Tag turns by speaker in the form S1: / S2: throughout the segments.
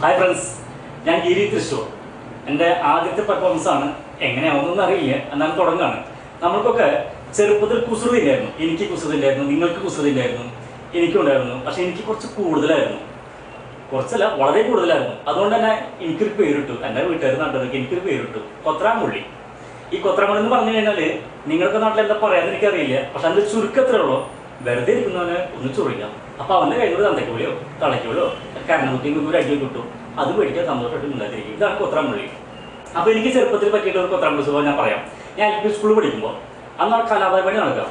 S1: Hi friends ഞാൻ ഗിരി തൃശൂർ എന്റെ ആദ്യത്തെ പെർഫോമൻസ് ആണ്. എങ്ങനെയാവുന്നതെന്ന് അറിയില്ല. എന്നാലും തുടങ്ങുകയാണ് നമ്മൾക്കൊക്കെ ചെറുപ്പത്തിൽ കുസൃതില്ലായിരുന്നു എനിക്ക് കുസൃതില്ലായിരുന്നു നിങ്ങൾക്ക് കുസൃതില്ലായിരുന്നു എനിക്കും ഉണ്ടായിരുന്നു. പക്ഷെ എനിക്ക് കുറച്ച് കൂടുതലായിരുന്നു. കുറച്ചല്ല വളരെ കൂടുതലായിരുന്നു. അതുകൊണ്ട് തന്നെ എനിക്കൊരു പേരിട്ടു. എന്റെ വീട്ടുകാർ നാട്ടുകാർക്ക് എനിക്കൊരു പേരിട്ടു. കൊത്രാങ്കുള്ളി ഈ കൊത്രാങ്കുള്ളി എന്ന് പറഞ്ഞു കഴിഞ്ഞാൽ നിങ്ങൾക്ക് നാട്ടിൽ എന്താ പറയാന്ന് എനിക്കറിയില്ല. പക്ഷെ അതിന്റെ ചുരുക്കത്തിലുള്ളൂ വെറുതെ ഇരിക്കുന്നവനെ ഒന്ന് ചൊറിയാം അപ്പൊ അവന്റെ കയ്യിൽ തന്നെക്കുള്ളിയോ തളയ്ക്കുള്ളോ തളയ്ക്കോളിയോ കരണക്കുത്തി ഒരു അടി കിട്ടും അത് പേടിക്കാൻ സന്തോഷമായിട്ട് ഉണ്ടായിരിക്കും. ഇതാണ് കൊത്രാങ്കുള്ളി അപ്പൊ എനിക്ക് ചെറുപ്പത്തിൽ പറ്റിയിട്ട് ഒരു കൊത്രാങ്കുള്ളി സ്വഭാവം ഞാൻ പറയാം. ഞാൻ എൽ സ്കൂളിൽ പഠിക്കുമ്പോൾ അന്ന് ആ കലാപരിപാടി നടക്കാം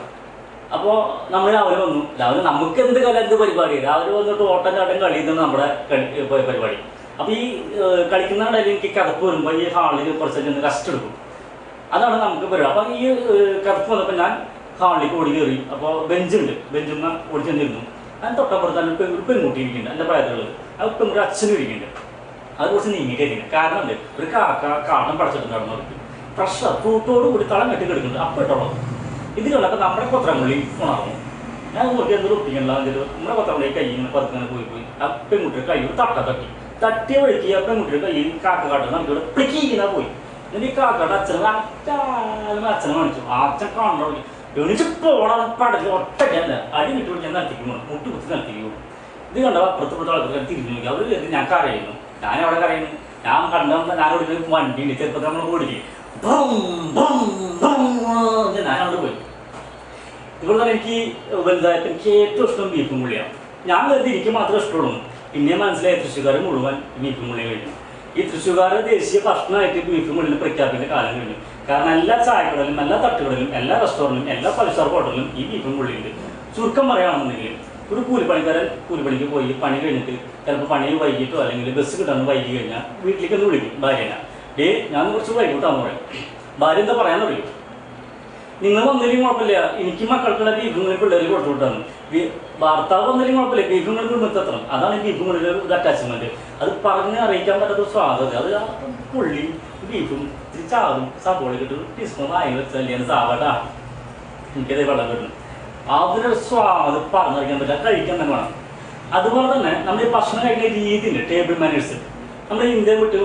S1: അപ്പോൾ നമ്മൾ രാവിലെ വന്നു. രാവിലെ നമുക്ക് എന്ത് കല എന്ത് പരിപാടി? രാവിലെ വന്നിട്ട് ഓട്ടം ചാട്ടം കളി ഇതാണ് നമ്മുടെ പരിപാടി. അപ്പോൾ ഈ കളിക്കുന്ന ഇടയിൽ എനിക്ക് കിടപ്പ് വരുമ്പോൾ ഈ ഹാളിൽ കുറച്ച് ചെന്ന് റെസ്റ്റ് എടുക്കും അതാണ് നമുക്ക് പരിപാടി. അപ്പം ഈ കിടപ്പ് വന്നപ്പോൾ ഞാൻ ഹാളിലേക്ക് ഓടി കയറി. അപ്പോൾ ബെഞ്ചുണ്ട്. ബെഞ്ചിൽ നിന്ന് ഓടി ചെന്നിരുന്നു ഞാൻ തൊട്ടപ്പുറത്ത് തന്നെ ഒരു പെൺകുട്ടി ഇരിക്കുന്നുണ്ട്. എന്റെ പ്രായത്തിലുള്ളത്. ആ പെൺകുട്ടി അച്ഛനും ഇരിക്കുന്നുണ്ട്. അത് കുറച്ച് നീങ്ങിയിട്ടിരിക്കുന്നത് കാരണം എന്ത്? ഒരു കാക്ക കാട്ടം പടച്ചിട്ടുണ്ടായിരുന്നു അവർക്ക്. പ്രഷർ ഫ്രൂട്ടോട് കൂടി തളം കെട്ടി കിടക്കുന്നുണ്ട്. അപ്പം ഇട്ടോളൂ. ഇതിലുള്ളൊക്കെ നമ്മുടെ കൊത്രമുള്ളി ഉണർന്നു. ഞാൻ നോക്കി എന്തൊരു ഒപ്പിക്കണില്ല എന്നിട്ട് നമ്മുടെ കൊത്രമുള്ളി കൈ ഇങ്ങനെ പതുക്കെ പോയി പോയി. ആ പെൺകുട്ടിയുടെ കൈ ഒരു തട്ട തട്ടി. തട്ടിയ വഴിക്ക് ആ പെൺകുട്ടിയുടെ കൈ കാക്ക കാട്ടുന്ന നമുക്കിവിടെ പിടിക്കിങ്ങനെ പോയി. എന്നിട്ട് ഈ കാക്കയുടെ അച്ഛനെ അച്ഛനെ കാണിച്ചു. അച്ഛൻ കാണണോ എണീച്ച് പോടാ പടച്ച് ഒറ്റയ്ക്കല്ല അടി കിട്ടുമ്പോൾ ഞാൻ തിരിക്കുന്നു മുട്ട് കുത്തി നടത്തിക്കുന്നു. ഇത് കണ്ടോ? അപ്പുറത്ത് ഇപ്പുറത്തെ ആൾക്കാർ തിരിഞ്ഞു അവർ എന്ത് ഞാൻ കരയുന്നു. ഞാൻ അവിടെ കരയുന്നു. ഞാൻ കണ്ട ഞാൻ ഓടി വണ്ടി ചെറുപ്പത്തിൽ നമ്മൾ ഓടിക്കും ഞാൻ അവിടെ പോയി. ഇവിടെ എനിക്ക് വലുതായിട്ട് എനിക്ക് ഏറ്റവും ഇഷ്ടം ബീഫും പുള്ളിയാണ് ഞാൻ കരുതി എനിക്ക് മാത്രമേ ഇഷ്ടമുള്ളൂ. പിന്നെ മനസ്സിലായ തൃശ്ശൂർക്കാർ മുഴുവൻ ബീഫും പുള്ളിയും കഴിഞ്ഞു ഈ തൃശ്ശൂർക്കാർ ദേശീയ ഭക്ഷണമായിട്ട് ബീഫും പ്രഖ്യാപിക്കുന്ന കാലം കഴിഞ്ഞു കാരണം എല്ലാ ചായക്കടയിലും എല്ലാ തട്ടുകളിലും എല്ലാ റെസ്റ്റോറന്റിലും എല്ലാ പലിശാർ ഹോട്ടലിലും ഈ ബീഫും പുള്ളിയുണ്ട് ചുരുക്കം പറയുകയാണെന്നുണ്ടെങ്കിൽ ഒരു കൂലിപ്പണിക്കാരൻ കൂലിപ്പണിക്ക് പോയി പണി കഴിഞ്ഞിട്ട് ചിലപ്പോൾ പണി വൈകിട്ടോ അല്ലെങ്കിൽ ബസ് കിട്ടാൻ വൈകി കഴിഞ്ഞാൽ വീട്ടിലേക്ക് ഒന്ന് വിളിക്കും ഭാര്യനെ. ഡേ ഞാൻ കുറച്ച് വൈകിട്ടാന്ന് പറയും. ഭാര്യ എന്താ പറയാൻ പറയും നിങ്ങൾ വന്നില്ലെങ്കിൽ കുഴപ്പമില്ല. എനിക്ക് മക്കൾക്കുള്ള ബീഫും പിള്ളേർ കൊടുത്തു വിട്ടാണ് ഭർത്താവ് വന്നില്ലെങ്കിൽ കുഴപ്പമില്ല. ബീഫും കൊണ്ട് നിർത്തണം അതാണ് ബീഫും കൊണ്ട് ഒരു അറ്റാച്ച്മെന്റ് അത് പറഞ്ഞ് അറിയിക്കാൻ പറ്റാത്ത ഒരു സ്വാദം അത് ആ പുള്ളി ബീഫും ചാറും സബോള കിട്ടും ടീസ്പൂൺ വാങ്ങി വെച്ചാൽ സാവട്ടാ. എനിക്കതേ വെള്ളം കിട്ടും അതിനൊരു സ്വാദ് പറഞ്ഞറിയിക്കാൻ പറ്റില്ല. കഴിക്കാൻ തന്നെ വേണം. അതുപോലെ തന്നെ നമ്മൾ ഈ ഭക്ഷണം കഴിക്കുന്ന രീതിയുണ്ട് ടേബിൾ മാനേഴ്സ്. നമ്മുടെ ഇന്ത്യ വിട്ട്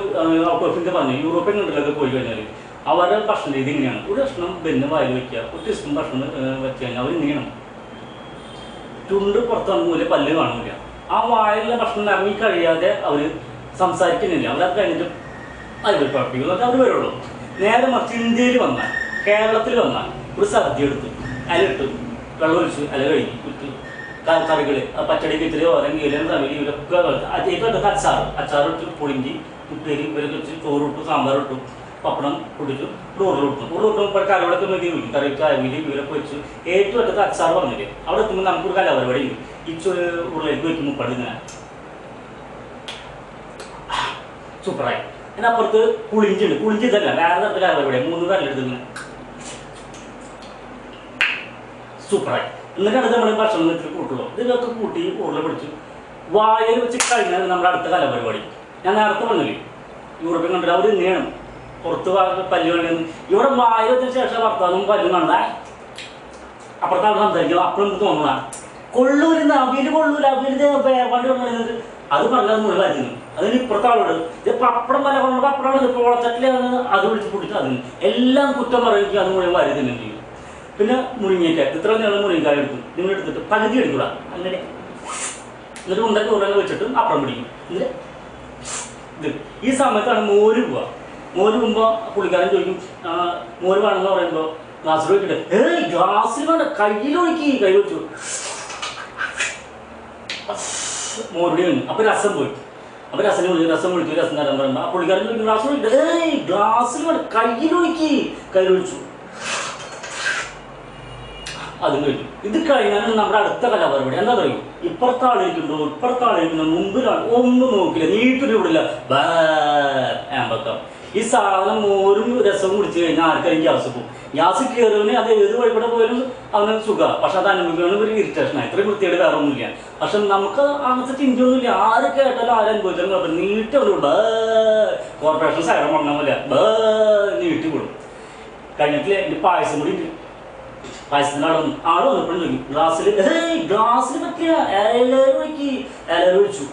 S1: പറഞ്ഞു യൂറോപ്യൻ കൺട്രിയിലൊക്കെ പോയി കഴിഞ്ഞാൽ അവരുടെ ഭക്ഷണ രീതി ഇങ്ങനെയാണ് ഒരു ഭക്ഷണം ബെന്ന് വായിൽ വയ്ക്കുക ഒരു ടീസ്പൂൺ ഭക്ഷണം വെച്ച് കഴിഞ്ഞാൽ അവർ ഇങ്ങനെയാണ് ചുണ്ട് പുറത്തിറങ്ങൂല പല്ല് കാണില്ല ആ വായിലുള്ള ഭക്ഷണം ഇറങ്ങി കഴിയാതെ അവർ സംസാരിക്കുന്നില്ല അവരത് കഴിഞ്ഞിട്ട് അതിൽ പ്രവർത്തിക്കുന്നു അവർ വരുള്ളൂ നേരെ മറിച്ച് ഇന്ത്യയിൽ വന്നാൽ കേരളത്തിൽ വന്നാൽ ഒരു സദ്യ എടുത്ത് അലിട്ട് വെള്ളമൊഴിച്ച് അല കഴിഞ്ഞു വിട്ട് കറികൾ പച്ചടി കിച്ചടിയോ അല്ലെങ്കിൽ ഇലയും തമിഴ് ഇവരൊക്കെ ഏറ്റവും അച്ചാറ് അച്ചാറിട്ട് ഇട്ട് പുളിഞ്ചി കുട്ടികൾ ഇവരൊക്കെ വെച്ച് ചോറ് കുടിച്ചു റോഡ് കൊടുത്തു. റോഡ് പൊടിച്ചു ഉരുളിട്ടു ഉരുളിട്ടുമ്പോൾ എത്തുമ്പോൾ മതി വയ്ക്കും കറി വിവരം ഇവരൊക്കെ വെച്ച് ഏറ്റവും അടുത്ത് അച്ചാർ പറഞ്ഞില്ലേ? അവിടെ എത്തുമ്പോൾ നമുക്കൊരു കലാപരിപാടി ഉണ്ട്. ഈ ചോ- ഉരുളിലേക്ക് മുപ്പടി പടുങ്ങനെ സൂപ്പറായി. അതിനപ്പുറത്ത് അപ്പുറത്ത് കുളിഞ്ചുണ്ട് പുളിഞ്ചി ഇതല്ല വേറെ തരത്തിൽ കലാപരിപാടി. മൂന്ന് കല്ലെടുത്ത് സൂപ്പറായി. എന്നിട്ടാണ് നമ്മൾ ഭക്ഷണം ഇത്തിരി കൂട്ടുള്ളൂ. ഇതൊക്കെ കൂട്ടി ഉരുള പിടിച്ചു വായൽ വെച്ച് കഴിഞ്ഞാൽ നമ്മുടെ അടുത്ത കലാപരിപാടി. ഞാൻ നേരത്തെ പറഞ്ഞില്ലേ? യൂറോപ്യൻ കണ്ടിട്ട് അവർ ഇങ്ങനെയാണ്. പുറത്ത് ഭാഗത്ത് പല്ല് ഇവിടെ വായ വെച്ചതിന് ശേഷം ഭർത്താവും പല്ലും കണ്ട. അപ്പുറത്താണ് സംസാരിക്കും. അപ്പോഴും നമുക്ക് തോന്നുക കൊള്ളൂരുന്ന് അവിയിൽ കൊള്ളൂല. അവിയിൽ വേവാണ്ട് കൊണ്ടുവന്നിട്ട് അത് പറഞ്ഞത് മുഴുവൻ വായിക്കുന്നു അതിന് ഇപ്പുറത്തെ ആളോട് ഇത് പപ്പടം വല്ല കൊണ്ട് പപ്പടം പോളച്ചട്ടിലാണ് അത് വിളിച്ച് പിടിച്ച് അതിന് എല്ലാം കുറ്റം പറയുക അത് മുഴുവൻ വരുന്നില്ല പിന്നെ മുരിങ്ങയ്ക്ക ഇത്ര നീളം മുരിങ്ങക്കായ എടുക്കും നിങ്ങൾ എടുത്തിട്ട് പകുതി എടുക്കുക അങ്ങനെ എന്നിട്ട് ഉണ്ടൊക്കെ ഉണ്ടെങ്കിൽ വെച്ചിട്ട് അപ്പുറം പിടിക്കും. എന്നിട്ട് ഇത്. ഈ സമയത്താണ് മോര് പോവുക മോര് മുമ്പോ പുള്ളിക്കാരൻ ചോദിക്കും മോര് വേണമെന്ന് പറയുമ്പോ ഗ്ലാസ്സിൽ ഒഴിക്കട്ടെ ഏയ് ഗ്ലാസ്സിൽ വേണ്ട കയ്യിലൊഴിക്കി കൈ വെച്ചു മോരുടെ അപ്പൊ രസം പോയി. അപ്പൊ രസം വിളിച്ചു രസം വിളിച്ചു രസം തരാൻ പറയുമ്പോൾ ആ പുള്ളിക്കാരൻ ചോദിക്കും ഗ്ലാസ് ഒഴിക്കട്ടെ? ഏയ് ഗ്ലാസ്സിൽ വേണ്ട കയ്യിൽ ഒഴിച്ചു. അതും കഴിഞ്ഞു. ഇത് കഴിഞ്ഞാൽ നമ്മുടെ അടുത്ത കലാപരിപാടി. എന്താ പറയും ഇപ്പുറത്തെ ആളിരിക്കുന്നുണ്ടോ ഇപ്പുറത്തെ ആളിരിക്കുന്നു മുമ്പിലാണ്. ഒന്നും നോക്കില്ല നീട്ടിട്ട് വിടില്ല ആമ്പക്കം. ഈ സാധനം മോരും രസവും കുടിച്ചു കഴിഞ്ഞാൽ ആർക്കാരും ഗ്യാസ് പോകും ഗ്യാസ് കയറുവിന് അത് ഏത് വഴിപ്പെടെ പോയാലും അവന് സുഖമാണ് പക്ഷെ അത് അനുഭവിക്കുകയാണ് ഒരു ഇറിറ്റേഷനാണ് ഇത്രയും വൃത്തിയുടെ വേറെ ഒന്നുമില്ല പക്ഷെ നമുക്ക് അങ്ങനത്തെ ചിന്തയൊന്നുമില്ല ആര് കേട്ടാലും ആരും അനുഭവിച്ചാലും കുഴപ്പമില്ല. നീട്ടി അവിടെ വിടും. കോർപ്പറേഷൻ സൈഡ് പറഞ്ഞ പോലെ ബേ. നീട്ടി വിടും. കഴിഞ്ഞിട്ടില്ല? എന്റെ പായസം കൂടി ഉണ്ട്. പായസത്തിന് ആൾ വന്നു. ആൾ വന്നപ്പോഴും ചോദിക്കും ഗ്ലാസ്സിൽ ഗ്ലാസ്സിൽ പറ്റിയ ഇലയിൽ ഒഴിക്കി ഇലയിൽ ഒഴിച്ചു.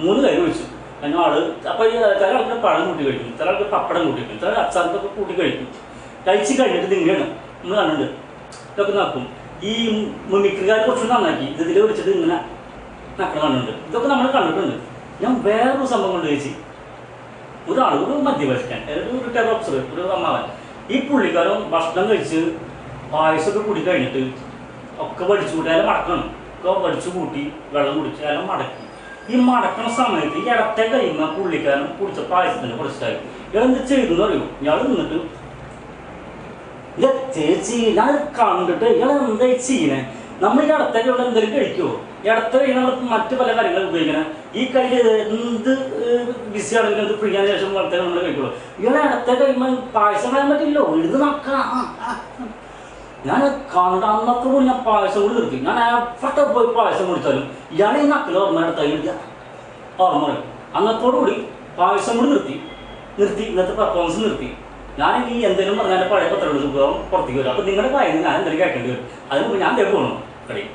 S1: മൂന്ന് കൈ ഒഴിച്ചു. അതിന് ആൾ അപ്പൊ ചില ആൾക്ക് പഴം കൂട്ടി കഴിക്കും. ചില ആൾക്ക് പപ്പടം കൂട്ടി കഴിക്കും. ചില അച്ചാറൊക്കെ കൂട്ടി കഴിക്കും. കഴിച്ച് കഴിഞ്ഞിട്ട് ഇങ്ങനെയാണ് നമ്മൾ കാണുന്നുണ്ട് ഇതൊക്കെ നോക്കും ഈ മിമിക്രിക്കാരെ കുറച്ച് നന്നാക്കി. ഇതിൽ വിളിച്ചിട്ട് ഇങ്ങനെ നക്കണം കണ്ടിട്ടുണ്ട്. ഇതൊക്കെ നമ്മൾ കണ്ടിട്ടുണ്ട്. ഞാൻ വേറൊരു സംഭവം കൊണ്ട് ചോദിച്ചു ഒരാൾ ഒരു മധ്യവയസ്കൻ ഒരു റിട്ടയർ ഓഫീസർ ഒരു അമ്മാവൻ. ഈ പുള്ളിക്കാരൻ ഭക്ഷണം കഴിച്ച് പായസമൊക്കെ കൂടി കഴിഞ്ഞിട്ട് ഒക്കെ വടിച്ചു കൂട്ടി അയാൾ മടക്കണം. ഒക്കെ വടിച്ചു കൂട്ടി വെള്ളം കുടിച്ച് അയാൾ മടക്കി. ഈ മടക്കണ സമയത്ത് ഇടത്തെ കഴിയുന്ന പുള്ളിക്കാരൻ കുടിച്ച പായസത്തിന്റെ കുറച്ചായി. ഇയാൾ എന്ത് ചെയ്തു അറിയൂ? ഇയാൾ നിന്നിട്ട് ചേച്ചി ഞാൻ കണ്ടിട്ട് ഇയാൾ എന്താ ചെയ്യണേ? നമ്മൾ ഈ ഇടത്തെ കൈ എന്തെങ്കിലും കഴിക്കുമോ ഇടത്തെ കൈ നമ്മൾ മറ്റു പല കാര്യങ്ങളും ഉപയോഗിക്കണം. ഈ കയ്യിൽ എന്ത് ബിസി ആണെങ്കിലും അത് പിടിക്കാൻ ശേഷം വളർത്തേ നമ്മൾ കഴിക്കുള്ളൂ ഇയാളെ ഇടത്തെ കഴിയുമ്പോൾ പായസം കളയാൻ പറ്റില്ലോ എഴുതി നക്കണം ഞാൻ കണ്ട അന്നത്തോട് ഞാൻ പായസം കൂടി നിർത്തി ഞാൻ എവിടെ പോയി പായസം കുടിച്ചാലും ഇയാളെ ഈ നക്കിൽ ഓർമ്മ എടുത്താൽ ഓർമ്മ പറയും. അന്നത്തോടുകൂടി പായസം കൂടി നിർത്തി. നിർത്തി. ഇന്നത്തെ പെർഫോമൻസ് നിർത്തി. ഞാൻ ഈ എന്തെങ്കിലും പറഞ്ഞാൽ പഴയ പത്രം സുഖം പുറത്തേക്ക് വരും. അപ്പോൾ നിങ്ങളുടെ കാര്യം ഞാൻ എന്തെങ്കിലും കേൾക്കേണ്ടി വരും. അതിന് മുമ്പ് ഞാൻ ദേ പോകണം കടയിൽ